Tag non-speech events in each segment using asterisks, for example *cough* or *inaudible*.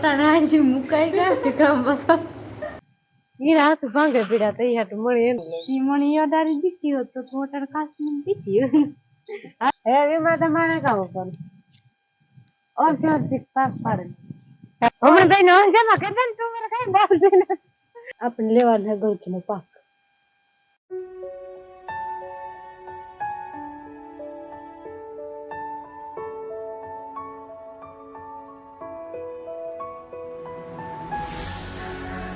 અટાણે આજે મુકાઈ ગયા કે કામ બાપા ઈ રાત ભાંગે પીડા તૈયાર તો મળી એમ. સીમણી અડારી દીધી હોત તો કાસ કાચની દીધી. હે એમાં તો મારે કામ કરું અર્ધથી પાસ પાડે. હમણાં ભાઈ નો જમા કે કેતા તું મને કઈ બોલ દે આપણે લેવાના ગળકીનો પાક.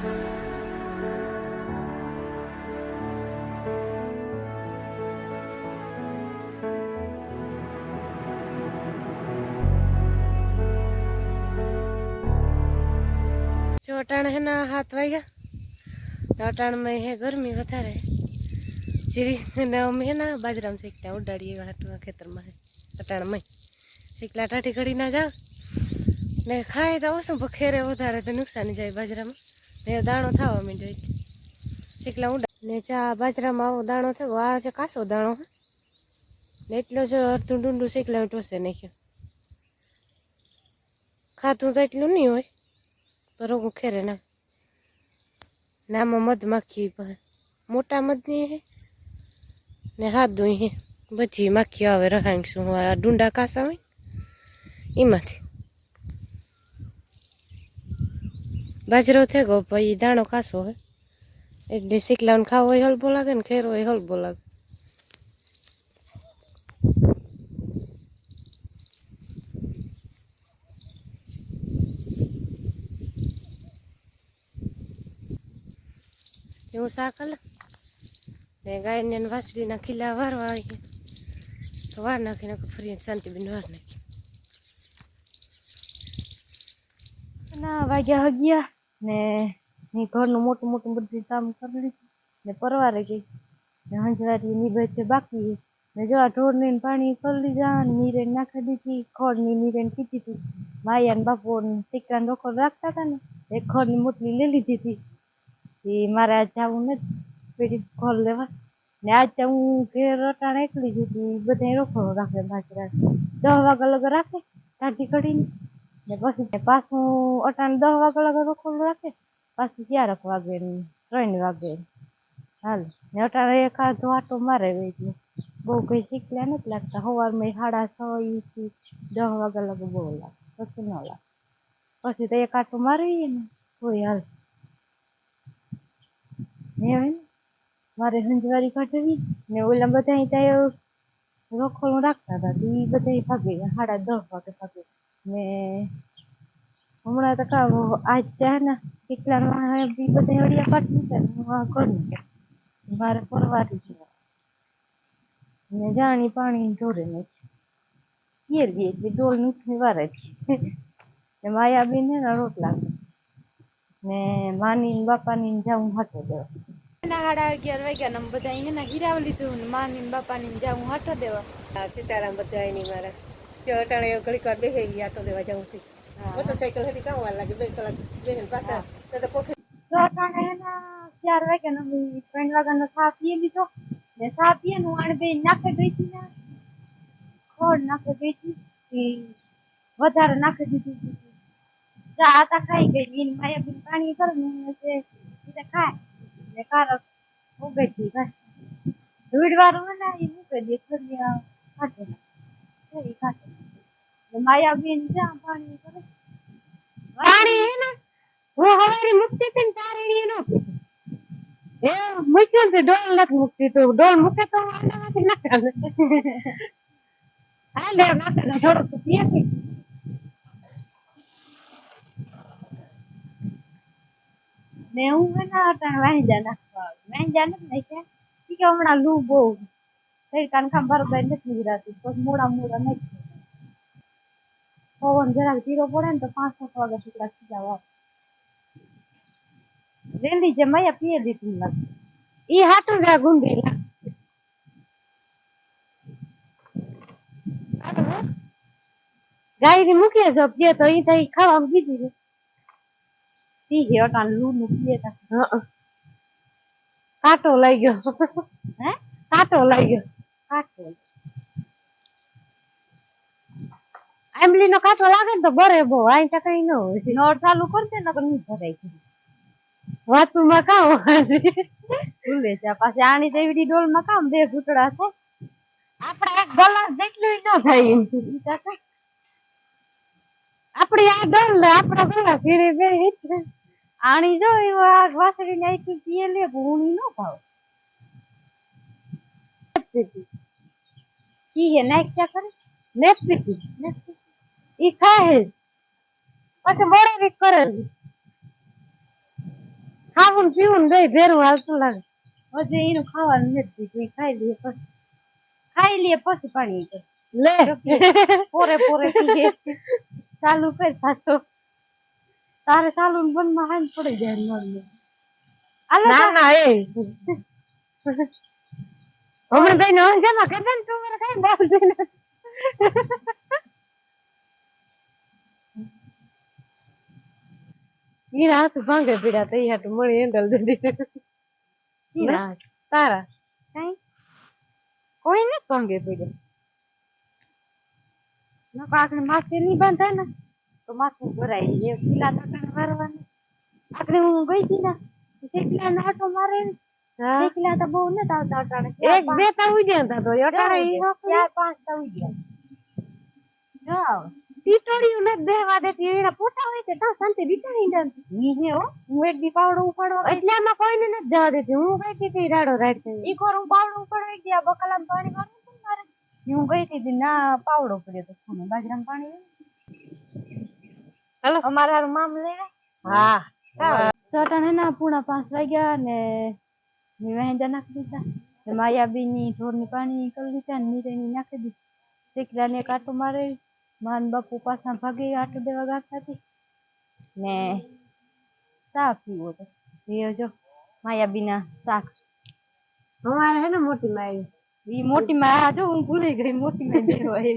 જો અટાણે હે ના હાથ વાગ્યા તો અટાણમાં હે ગરમી વધારે જીરી ને અમે હે ના બાજરામાં શીખતા ઉડાડીએ એવા હાટું આ ખેતરમાં હે અટાણમાં શીખલા ટાટી ઘડી ના જાવ ને ખાય તો ઓછું પણ ખેરે વધારે તો નુકસાની જાય બાજરામાં ને દાણો થવા માંડ્યો શીખલા ઉડા ને ચા બાજરામાં આવો દાણો થયો. આ છે કાસો દાણો ને એટલો જો અડધું ડુંડું શીખલા ટોસે નાખ્યો. ખાતું તો એટલું નહીં હોય રોગું ખેરે ના નામાં મધમાખી માખી મોટા મધની હે, ને હાથ ધોઈ હે. બધી માખી આવે રહાંગ શું આ ડુંડા કાસા હોય એમાંથી. બાજરો થઈ ગયો પછી દાણો કાસો હોય એટલે શીખલાને ખાવો હોય હલબો લાગે ને ખેરો હોય હલબો લાગે. એવું શાક અલ ને ગાયને વાસળીના ખીલા વારવા આવી તો વાર નાખીને ફરી શાંતિબેન વાર નાખી ના, વાગ્યા હગ્યા. ને એ ઘરનું મોટું મોટું બધું કામ કરી લીધું. ને પરવારે ગઈ. ને હંજવારી છે બાકી ને જો આ ઢોર ને પાણી કરી લીધા ને નીરે નાખી દીધી. ખડની નીરે પીધી હતી માયા ને બાપુ ટીકરા ડોખો રાખતા હતા ને, એ ખડની મોટલી લઈ લીધી હતી એ મારે આજ જવું નથી. પેલી ખોલ લેવા. ને આજ હું ઘેર અટાણે એકલી જ હતી. બધા રોકડો રાખે બાજરા દસ વાગ્યા લગા રાખે. કાઢી કરીને ને પછી પાછું અટાણે દસ વાગ્યા લગા રોકડું રાખે પાછું ચારક વાગે ને ત્રણ વાગે હાલ ને અટાણે એક આધો આટો મારે એટલે બહુ કઈ શીખल्या નથી લાગતા સવારમાં સાડા છ થી દસ વાગ્યા લગા બહુ લાગે પછી ન લાગે પછી તો એક આટો મારીએ ને કોઈ હાલ ને હવે ને મારે હંજવારી કાઢવી ને ઓલા બધા ત્યાં રોખોળું રાખતા હતા તો એ બધા ભાગે સાડા દસ વાગે ભાગે ને હમણાં તો કામ આજ ત્યાં ને હવે બી બધા વડિયા પાટ છે ને હું આ કરું મારે ફરવાથી છે. ને જાણી પાણી જોડે નથી ઘેર બી એટલે ડોલ મીઠી વારે છે. ને બી ને ને રોટલા ને માની ને બાપાની ને જાઉં હાટો દેવા. ના સાડા અગિયાર વાગ્યા ને બધા અહીંયા હીરાવ લીધું માની ને બાપાની ને જાઉં હાટો દેવા. સીતારામ બધા એની મારા. જો અટાણે ઘડીક વાર બેસી ગયા આટો દેવા જાઉં છું. મોટરસાઇકલ હતી કામ વાર લાગે બે કલાક બેસીને પાછા તો તો પોખરી તો અટાણે એના ચાર વાગ્યા નો ત્રણ વાગ્યાનો ચા પીએ લીધો. ને ચા પીએ નું આણ બે નાખે ગઈ હતી ને ખોડ નાખે ગઈ હતી વધારે નાખી દીધી હતું. ચા આતા ખાઈ ગઈ ઈન માયા બી પાણી કરે ને ઈ ખાય. ને કારક ઉગે છે બસ. ધૂળ વાળું ને ઈ મૂકે દે થોડી વાર ખાટે ઈ ખાટે ને માયા બેન જ્યાં પાણી કરે પાણી હે ને હું હવારે મુકતી હતી ને તારે એની નો પીધી. એ મૂક્યું છે ડોલ નથી મૂકતી તો ડોલ મૂકે તો આનામાંથી નાખે હા લે નાખે ને થોડુંક પીએ છે ને હું હે ને અટાણે વાંજા નાખવા આવી વાંજા નથી નાખ્યા ઈ કે હમણાં લૂ બહુ થઈ કાન ખામ બરોબર નથી ગુજરાતી પછી મોડા મોડા નથી પવન જરાક ધીરો પડે ને તો પાંચ સાત વાગ્યા સુધી ખીજા વાવ રેલી જે મૈયા પીએ દીધી લાગે ઈ હાટું જ ગુંડી. ગાય મૂકીએ જો પીએ તો ઈ થઈ ખાવા બીજી રે પી ગયો તા લૂ નું પીએ તા. કાંટો લઈ ગયો હે? કાંટો લઈ ગયો કાઢો આંબલી નો કાંટો લાગે ને તો બરે બહુ આઈ તો કઈ ન હોય. નળ ચાલુ કરશે ને તો નહીં ભરાય વાતુમાં કામ ભૂલે છે પાછી આની દેવડી ડોલમાં કામ બે ઘૂંટડા છે? આપણે એક ગલાસ જેટલું ન થાય. આપણી આ ડોલ આપડા ગલાસ ફીરે બે આણી જો એવો આ વાસળી ને આઈ પીએ લે ભૂણી ન ભાવ. ઈ હે નાખ ક્યાં કરે નેપી ઈ ખાય પછી મોડે બી કરે ખાવું ને પીવું ને બે ભેરું હાલતું લાગે હજી એનું ખાવાનું નથી દીધું ઈ ખાઈ લઈએ પછી ખાઈ લઈએ પછી પાણી કરે લે પોરે પોરે પીએ ચાલુ કર પાછો તારે ચાલુ ને બંધમાં હાલ પડી જાય નળ ના ના એ હમણાં નો જમા કરતા ને તું કઈ બોલ દે ઈ રાત ભાંગે પીડા તઈ હાટુ મળી હેન્ડલ દીધું ઈ રાત તારા કઈ કોઈ ને ભાંગે પીડે નકો આપણે માસી નહીં બાંધાય ને તો માથું ભરાય એ પીલા ટકણ મારવાનું આપણે હું ગઈ હતી ને શેકલા નો આટો મારે ને શેકલા તો બહુ ને આવતા અટાણે એક બે તો ઉડ્યા હતા તો. અટાણે ચાર પાંચ તો ઉડ્યા જાવ ટીટોડિયું ને દેવા દેતી એના પોતા હોય છે તો શાંતિ દીટાણી ડાંતી ઈ હે હો. હું એક દી પાવડો ઉપાડવા એટલે આમાં કોઈને નથી જવા દેતી. હું કઈ હતી રાડો રાડ ઈ કોર હું પાવડો ઉપાડવા ગયા બકાલામાં પાણી હતું મારે. હું ગઈ હતી ના પાવડો પડ્યો તો ખૂણે. બાજરામાં પાણી હેલો. અમારે મામ લઈને હા. ના પૂણા પાંચ વાગ્યા ને મેં વહેંજા નાખી દીધા. ને માયાબીની ઢોરની પાણી કરી દીધા ને નીરેની નાખી દીધી. દીકરાને કાંટો મારે માન બાપુ પાછા ભાગી આટો દેવા ગાતા હતી. ને ચા પીવો તો પીવો જો માયાબીના શાક. અમારે હે ને મોટી માય ઈ મોટી માં આ જો હું ભૂલી ગઈ મોટી માં દેવા એ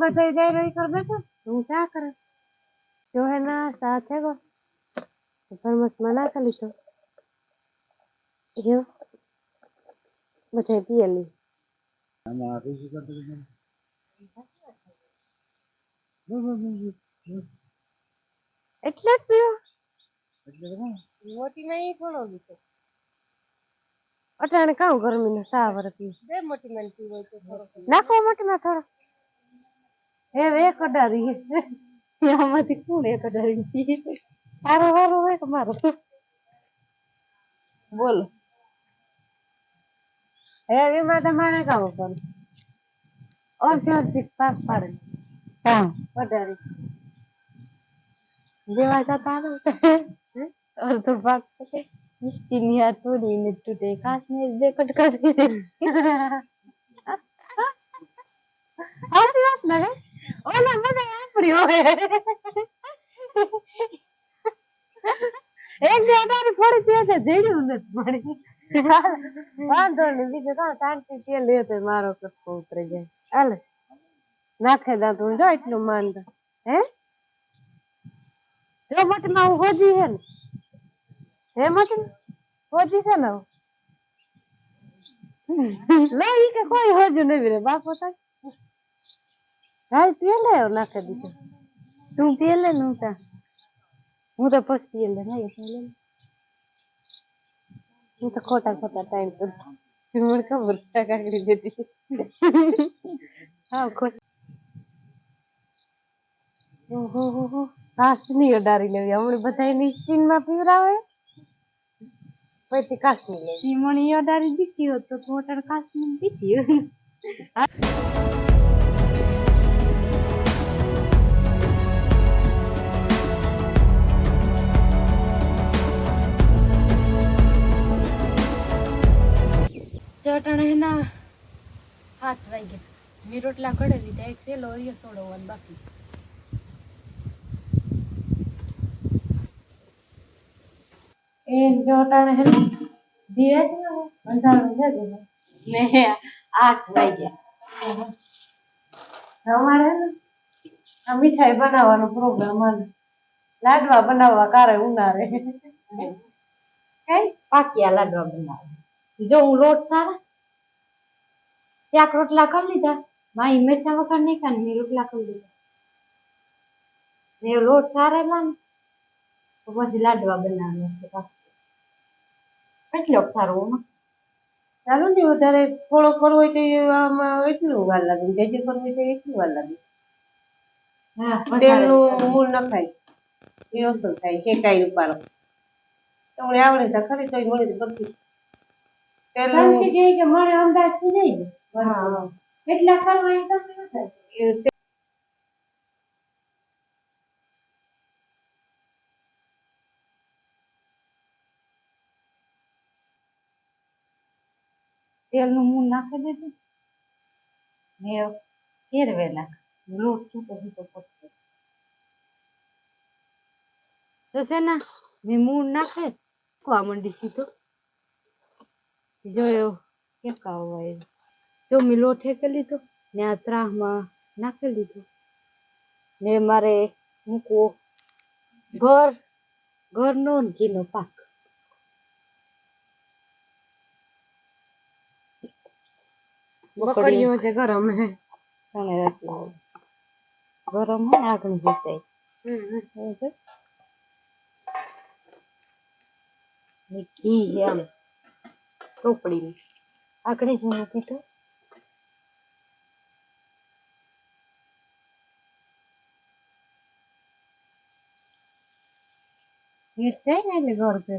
બધા જાય રહી કર બેઠો? હું ચા કરે? જો હે ના છે ગો. મના કરી લીધો. યો બધા પીએલી એટલે જ પીવો મોટી માં ઈ થોડો લીધો અટાણે કામ ગરમી નો સા વર પી બે મોટી માં પીવો હોય તો થોડો નાખો મોટી માં થોડો હે એક અડારી આમાંથી કોણ એક અડારી પીએ તારો વારો હોય કે મારો બોલો હે એમાં તમારે કામ કરું અર્ધ્યાર્થિક પાસ પાડે કામ અડારી જેવા જતા આવે અડધો ભાગ છે મિસ્ટીની હાથ તોડીને તૂટે કાશ્મીર બે કટકા આવડી વાત લાગે ઓલા મને આપડી હોય એક બે અડારી ફોડી દે છે જઈડું નથી મળી વાંધો નહીં, બીજું કાં શાંતિ તેલ લે તો મારો કટકો ઉતરી જાય. હાલે, નાખે દાંતું જો એટલું માનતા હે? જો મટમાં હું હોજી હે ને? હે મટન હોજી છે ને લઈ કે કોઈ હોજુ નહીં રે, બાપો થાય હાલ પેલે નાખે દીધું તું પેલે નું તા. હું તો પછી પેલે નહીં હું ખોટા ખોટા ટાઈમ પર મને ખબર કાકડી દેતી હા ખોટ હો હો અડારી લેવી હમણાં બધા એની સ્કીનમાં પીવરાવે પછી કાશ્મીર લેવી સીમણી અડારી દીધી હોત તો તું અટાણે કાશ્મીર દીધી હોત. એના હાથ વાગ્યા મેં રોટલા કડે લીધા એક સેલો એ સોડવાનું બાકી. એ જોટાણે હે દિયે અંધારું છે ગયું ને આઠ વાગ્યા અમારે આ મીઠાઈ બનાવવાનો પ્રોગ્રામ લાડવા બનાવવા કારે ઉનારે કઈ પાકિયા લાડવા બનાવે. જો હું લોટ સારા ત્યાંક રોટલા કરી લીધા. માઈ મિરચા વગર નહીં ખાને મેં રોટલા કરી લીધા. એ લોટ સારેલા ને તો પછી લાડવા બનાવ્યા છે. કેટલોક સારો ચાલો ને વધારે થોડો કરવો હોય તો આમાં એટલું વાર લાગે. ને જાજુ કરવું હોય તો એટલું વાર લાગે. હા તેલનું મૂળ નખાય એ અસર થાય. શેકાય ઉપાડો. તમને આવડે તો ખરી તો મળે તો કરતી તેલ કે મારે અંદાજ થઈ નહીં. કેટલા તેલનું. તેલનું મૂળ નાખી દીધું. ને ફેરવે નાખ. લોટ છૂટો છૂટો પડશે તો છે ને? મેં મૂળ નાખે. ખવા માંડી સીધો. જોયો. કેકાવ હોય. જો મેં લોટ હેકી લીધો ને આ ત્રાહમાં નાખી લીધું. ને મારે મૂકવો ઘર ઘરનો ને ઘીનો પાક. બકડીઓ છે ગરમ હે. તને રાખી ગરમ હોય ને આગળ જતાય બરાબર ને ઘી છે આમ ટોપડીમાં આગળ જ મૂકી તો હીટ જાય ને એટલે ગોળ કરે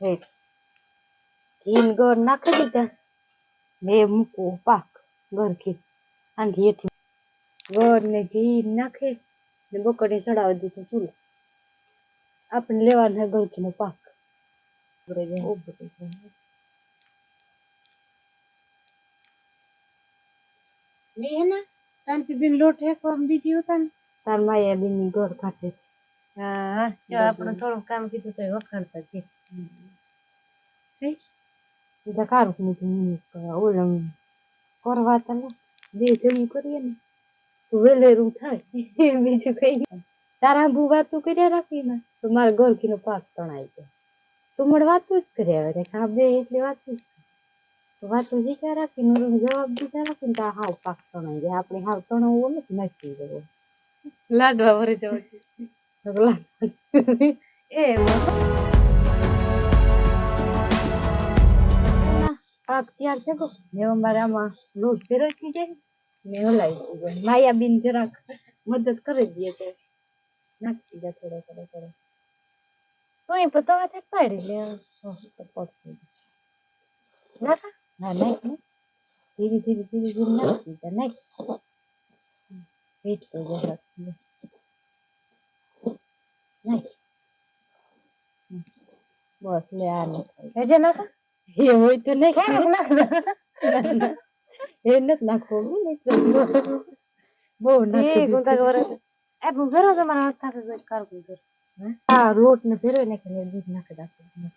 હેઠ ઘી ને ગોળ નાખી દીધા ને મૂકવો પાક ગરખી આંધી હેઠી ગોળ ને ઘી નાખે ને બકડે ચડાવી દીધું ચૂલો આપણે લેવાનો છે ગરખીનો પાક ઉભરી જાય. બે હે ને શાંતિબેન લોટ હેકવા બીજી હતા ને? તાર માયા બેનની ગોળ કાઢે છે. હા જો આપણે થોડું કામ કીધું તો એ વખાણતા છે બધા કારું નીકળી ઓલમ કરવા તા ને બે જણી કરીએ ને તો વેલેરું થાય. *laughs* બીજું કઈ નહીં. તારા બુ વાતું કર્યા રાખી ને તો મારા ગોરખીનો પાક તણાઈ જાય તું મને વાતું જ કર્યા આવે હા બે એટલે વાતું જ તો વાતું જીક્યા રાખી ને ઓલો જવાબ દીધા રાખી ને તો આ હાવ પાક તણાઈ જાય આપણે હાવ તણાવવો નથી નાખી દેવો લાડવા ભરે જવું છે. ઢગલા. એ પાક તૈયાર થયો ને અમારે આમાં લોટ ફેરવી જાય ને હલાવી દીધો માયાબીન જરાક મદદ કરી દે તો નાખી દે થોડો થોડો થોડો. તો એ પતવા તે પાડી લે. ઓહ, તો પડશે. નાખા? હા નાખ ધીરે ધીરે ધીરે ધીરે નાખી દે નાખ વીટ તો જરાક. નાખ. બસ લે આ નાખ હજે નાખા. એ હોય તો નહીં એ નથી નાખવું બહુ નાખી ગુંતા ગોરે એ ભરો તમારા હાથ થાકે ગઈ કર હા? લોટ ને ફેરવી નાખીને દૂધ નાખી નાખવું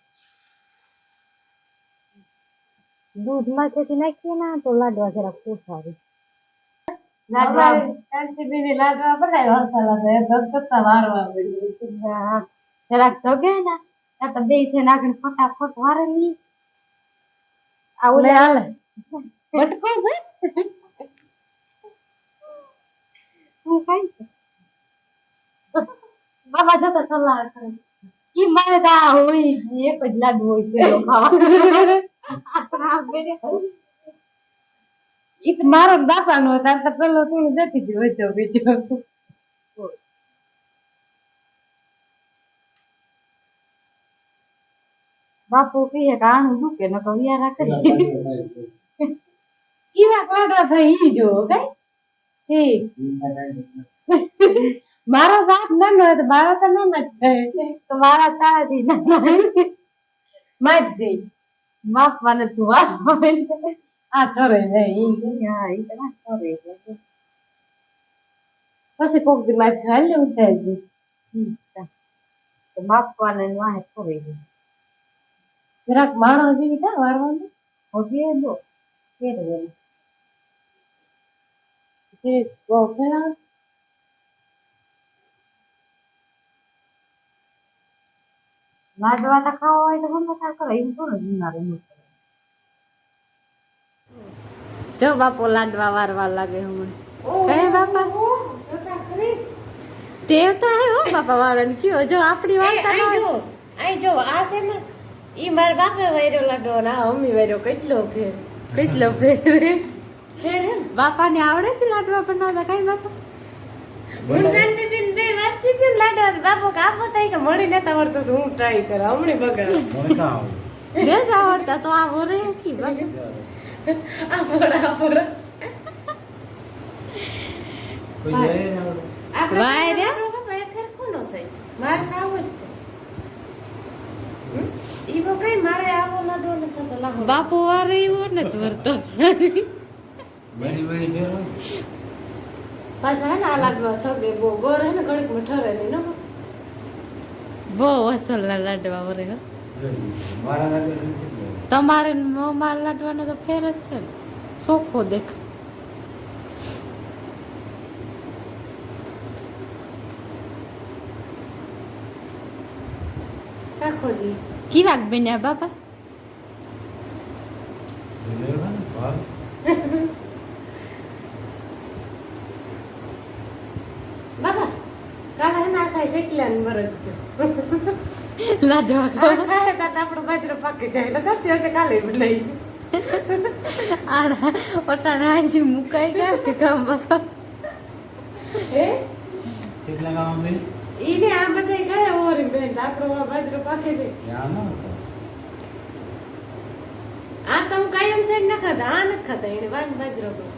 દૂધમાંથી નાખીએ ને તો લાડવા જરાક પોસાવે લાડવા શાંતિબેન લાડવા બનાવ્યા હસાલા તો એ કરતા વારવા હા, જરાક ને આ તો બે છે નાખીને ફટાફટ વારે ની. આવું લે હાલે. *laughs* બટકો હું કઈ બાબા જતા સલાહ કરે. ઈ મારે તો આ હોય એક જ લાડુ હોય પેલો ખાવા. *laughs* મારો બાપા નો તાર તો પેલો તું જતી જ હોય બીજો. બાપુ કહીએ કે આનું દુખે ન તો વિયારા કરી ઈવા કાઢવા થઈ ઈ જો કઈ મારો બાપ નાનો હોય તો મારો તો નાનો જ તો મારા તારાથી ના માં જ જઈ માપવાને તું વાત આ કરે ને ઈ હા ઈ તો ના કરે એટલે. પછી કોક દી માં હાલ્યું થાય છે તા. માપવાને વાહે કરે છે. જરાક માણસ જેવી થાય વારવાનું હવે દો ફેરવે તે બહુ ખરા લાડવા તો ખાવા હોય તો ગમે ત્યાં કરે એમ થોડું બીમાર એમ જ કરે. જો બાપો લાડવા વારવા લાગે હમણાં કહે બાપા જોતા ખરી ટેવતા હે હો બાપા વારવાની કયો જો આપણી વાર્તા ન આઈ હોય. જો આઈ જો આ છે ને ઈ મારા બાપે વાયરો લાડવો ના અમ્મી વાયરો કેટલો ફેર કેટલો ફેર ફેર હે ને બાપાને આવડે છે લાડવા બનાવતા કઈ બાપા હું શાંતિબેન બે વાત કીધી ને લાડવા તો બાપો કે મળી નતા આવડતું તો હું ટ્રાય કર. હમણે બગાડ. બે જ આવડતા તો આ વરે કી બાપા આ ફોડા ફોડા વાય રે. નો મારે તો આવો જ તો. હમ? ઈ બહુ કઈ મારે આવો ન લાગો બાપુ વારે એવો નથી વરતો. પાછા હે ને આ લાડવા થગે બહુ. ગોર હે ને ઘડીકમાં ઠરે નહીં નો બહુ અસલ ના લાડવા વરે હો તમારે ને મારા લાડવાનો તો ફેર જ છે ને સોખો દેખ સાખોજી કેવાક બન્યા બાપા બાબા કાલે હે ને છે. લાડવા ખાય આપણો બાજરો પાકી જાય એટલે સત્ય હશે કાલે બનાવી આના ઓટાણે આજી મુકાઈ ગયા કે કામ બાપા હે ઈને આ બધા ગયા ઓર બેન આપણો બાજરો પાકે છે આ તો હું કાયમ સેડ ન ખાતા આ નખાતા ખાતા એને વાન બાજરો કર